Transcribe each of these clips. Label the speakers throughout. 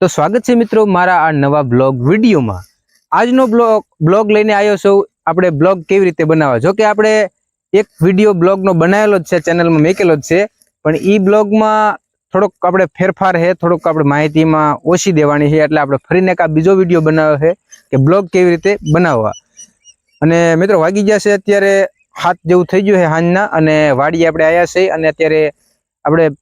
Speaker 1: તો સ્વાગત છે મિત્રો મારા આ નવા બ્લોગ વિડીયોમાં. આજનો બ્લોગ બ્લોગ લઈને આવ્યો છું. આપણે બ્લોગ કેવી રીતે બનાવવા? જો કે આપણે એક વીડિયો બ્લોગનો બનાવેલો જ છે, ચેનલમાં મેકેલો જ છે, પણ એ બ્લોગમાં થોડોક આપણે ફેરફાર છે, થોડોક આપણે માહિતીમાં ઓછી દેવાની છે, એટલે આપણે ફરીને એક આ બીજો વીડિયો બનાવ્યો છે કે બ્લોગ કેવી રીતે બનાવવા. અને મિત્રો વાગી ગયા છે અત્યારે હાથ જેવું થઈ ગયું છે હાંજના, અને વાડીએ આપણે આવ્યા છે, અને અત્યારે આપણે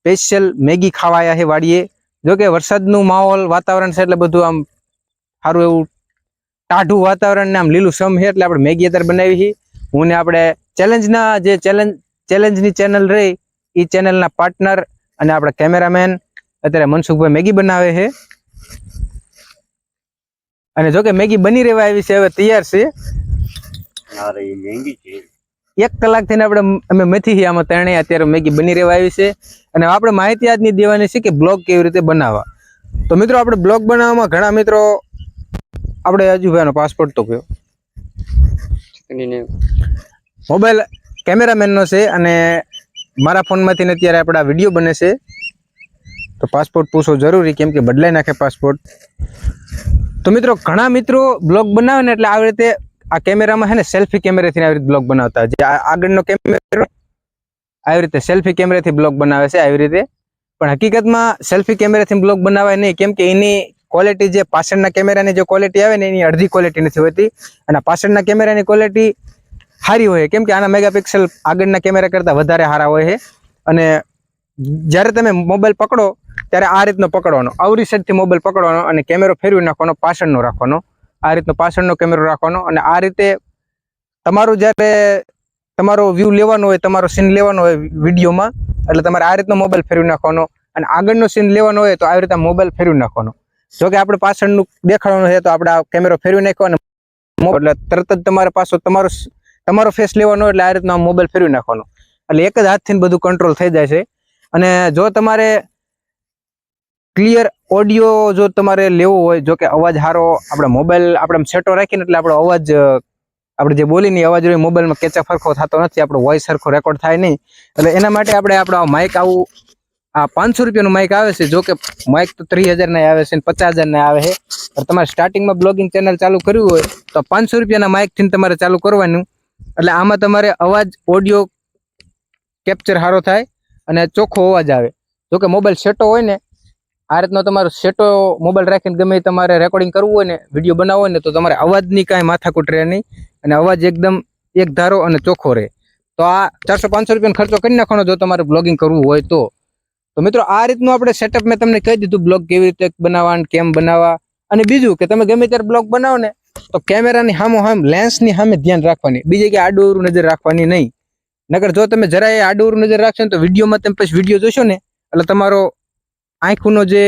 Speaker 1: સ્પેશિયલ મેગી ખાવા આવ્યા છે વાડીએ. જો કે વરસાદનું માહોલ, વાતાવરણ છે એટલે બધું આમ સારું એવું ટાઢું વાતાવરણ ને આમ લીલું સમ છે એટલે આપણે મેગી અત્યારે બનાવી છે. હું ને આપણે ચેલેન્જના જે ચેલેન્જ, ચેલેન્જની ચેનલ રહી એ ચેનલના પાર્ટનર અને આપણા કેમેરામેન અત્યારે મનસુખભાઈ મેગી બનાવે છે. અને જોકે મેગી બની રહેવા આવી છે, હવે તૈયાર છે.
Speaker 2: એ છે.
Speaker 1: એક કલાક થઈને આપણે અમે મેથી આમાં ત્રણેય અત્યારે મેગી બની રહેવા આવી છે. અને આપણે માહિતી આજની દેવાની છે કે બ્લોગ કેવી રીતે બનાવવા. તો મિત્રો, આપણે બ્લોગ બનાવવામાં ઘણા મિત્રો, આપણે અજુભાઈનો પાસપોર્ટ તો કયો? મોબાઈલ કેમેરામેનનો છે અને મારા ફોનમાંથી ને અત્યારે આપણા વીડિયો બને છે. તો પાસપોર્ટ પૂછવો જરૂરી, કેમ કે બદલાઈ નાખે પાસપોર્ટ. તો મિત્રો, ઘણા મિત્રો બ્લોગ બનાવે ને એટલે આવી રીતે આ કેમેરામાં છે ને સેલ્ફી કેમેરાથી આવી રીતે બ્લોગ બનાવતા જે આગળનો કેમેરો આવી રીતે સેલ્ફી કેમેરાથી બ્લોગ બનાવે છે આવી રીતે. પણ હકીકતમાં સેલ્ફી કેમેરાથી બ્લોગ બનાવાય નહીં, કેમ કે એની ક્વોલિટી જે પાછળના કેમેરાની જે ક્વોલિટી આવે ને, એની અડધી ક્વોલિટી નથી હોતી. અને પાછળના કેમેરાની ક્વોલિટી સારી હોય, કેમ કે આના મેગાપિક્સલ આગળના કેમેરા કરતાં વધારે સારા હોય છે. અને જ્યારે તમે મોબાઈલ પકડો, ત્યારે આ રીતનો પકડવાનો, આવરી સાઈડથી મોબાઈલ પકડવાનો અને કેમેરો ફેરવી નાખવાનો, પાછળનો રાખવાનો. આ રીતનો પાછળનો કેમેરો રાખવાનો અને આ રીતે તમારું જ્યારે તમારો વ્યૂ લેવાનો હોય, તમારો સીન લેવાનો હોય વિડીયોમાં, એટલે તમારે આ રીતનો મોબાઈલ ફેરવી નાખવાનો અને આગળનો સીન લેવાનો હોય તો આવી રીતે મોબાઈલ ફેરવી નાખવાનો. જો કે આપણે પાછળનું દેખાડવાનું છે તો આપણે આ કેમેરો ફેરવી નાખવાનો એટલે તરત જ તમારે પાછો તમારો તમારો ફેસ લેવાનો એટલે આ રીતનો મોબાઈલ ફેરવી નાખવાનો. એટલે એક જ હાથથી બધું કંટ્રોલ થઈ જાય છે. અને જો તમારે ક્લિયર ઓડિયો જો તમારે લેવો હોય, જો કે અવાજ સારો આપણે મોબાઈલ આપણે સેટો રાખીને એટલે આપણો અવાજ આપણે જે બોલીની અવાજ હોય મોબાઈલમાં કેચઅપ સરખો થતો નથી આપણો વોઇસ સરખો રેકોર્ડ થાય નહીં. એટલે એના માટે આપણે આપણો માઇક આવું, આ પાંચસો રૂપિયાનું માઇક આવે છે, જો કે માઇક તો ત્રીસ હજારના આવે છે પચાસ હજારના આવે છે. તમારે સ્ટાર્ટિંગમાં બ્લોગિંગ ચેનલ ચાલુ કર્યું હોય, તો પાંચસો રૂપિયાના માઇકથી તમારે ચાલુ કરવાનું. એટલે આમાં તમારે અવાજ ઓડિયો કેપ્ચર સારો થાય અને ચોખ્ખો અવાજ આવે. જો કે મોબાઈલ સેટો હોય ને આ રીતનો તમારો સેટો મોબાઈલ રાખીને ગમે તમારે રેકોર્ડિંગ કરવું હોય ને વીડિયો બનાવવો હોય ને, તો તમારે અવાજની કાંઈ માથાકૂટ રહે નહીં અને અવાજ એકદમ એક ધારો અને ચોખ્ખો રહે. તો આ ચારસો પાંચસો રૂપિયાનો ખર્ચો કરી નાખવાનો જો તમારે બ્લોગિંગ કરવું હોય તો. તો મિત્રો, આ રીતનું આપણે સેટઅપ મેં તમને કહી દીધું બ્લોગ કેવી રીતે બનાવવા કેમ બનાવવા. અને બીજું કે તમે ગમે ત્યારે બ્લોગ બનાવો ને, તો કેમેરાની સામો સામ લેન્સની સામે ધ્યાન રાખવાની. બીજી કે આડું નજર રાખવાની નહીં. નકર જો તમે જરાય આડું નજર રાખશો ને, તો વિડીયોમાં તમે પછી વીડિયો જોશો ને, એટલે તમારો આંખનો જે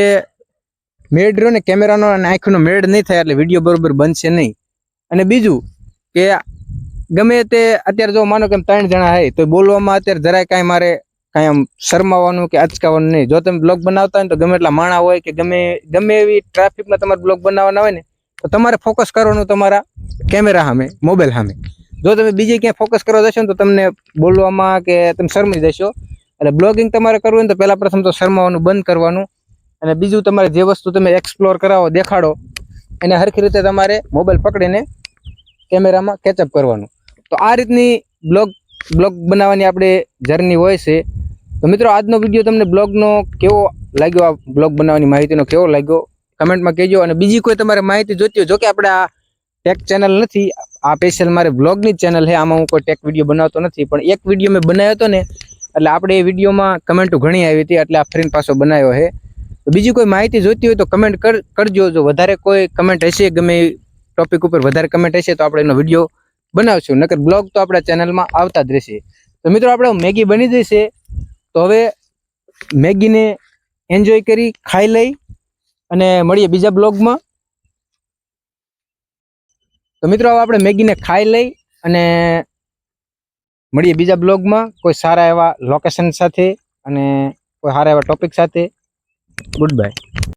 Speaker 1: મેળ રહ્યો ને કેમેરાનો અને આંખનો મેળ નહીં થાય એટલે વીડિયો બરોબર બનશે નહીં. અને બીજું કે ગમે તે અત્યારે જો માનો કે ત્રણ જણા હોય તો બોલવામાં અત્યારે જરાય કાંઈ મારે કાંઈ આમ શરમાવાનું કે અચકાવાનું નહીં. જો તમે બ્લોગ બનાવતા હોય તો ગમે એટલા માણા હોય કે ગમે ગમે એવી ટ્રાફિકમાં તમારે બ્લોગ બનાવવાના હોય ને, તો તમારે ફોકસ કરવાનું તમારા કેમેરા સામે, મોબાઈલ સામે. જો તમે બીજે ક્યાંય ફોકસ કરવા જશો ને તો તમને બોલવામાં કે તમે શરમી જશો. એટલે બ્લોગિંગ તમારે કરવું હોય તો પહેલા પ્રથમ તો શરમાવાનું બંધ કરવાનું. અને બીજું તમારે જે વસ્તુ તમે એક્સપ્લોર કરાવો, દેખાડો, એને હરખી રીતે તમારે મોબાઈલ પકડીને કેમેરામાં કેચઅપ કરવાનું. તો આ રીતની બ્લોગ બ્લોગ બનાવવાની આપણે જર્ની હોય છે. તો મિત્રો, આજનો વીડિયો તમને બ્લોગનો કેવો લાગ્યો? આ બ્લોગ બનાવવાની માહિતીનો કેવો લાગ્યો? કમેન્ટમાં કહેજો. અને બીજી કોઈ તમારે માહિતી જોતી હોય, જો કે આપણે આ ટેક ચેનલ નથી, આ સ્પેશિયલ મારે બ્લોગની ચેનલ છે. આમાં હું કોઈ ટેક વીડિયો બનાવતો નથી. પણ એક વીડિયો મેં બનાવ્યો હતો ને એટલે આપણે એ વિડીયોમાં કમેન્ટો ઘણી આવી હતી. એટલે આ ફ્રેન્ડ પાછો બનાવ્યો છે. તો બીજી કોઈ માહિતી જોઈતી હોય તો કમેન્ટ કર, કરજો. જો વધારે કોઈ કમેન્ટ હશે, ગમે ટોપિક ઉપર વધારે કમેન્ટ હશે, તો આપણે એનો વીડિયો બનાવશું. નકર બ્લોગ તો આપણા ચેનલમાં આવતા જ રહેશે. તો મિત્રો, આપણે મેગી બની જશે. તો હવે મેગીને એન્જોય કરી, ખાઈ લઈ અને મળીએ બીજા બ્લોગમાં તો મિત્રો આપણે મેગીને ખાઈ લઈ અને મળીએ બીજા બ્લોગમાં. કોઈ સારા એવા લોકેશન સાથે અને કોઈ સારા એવા ટોપિક સાથે. Good bye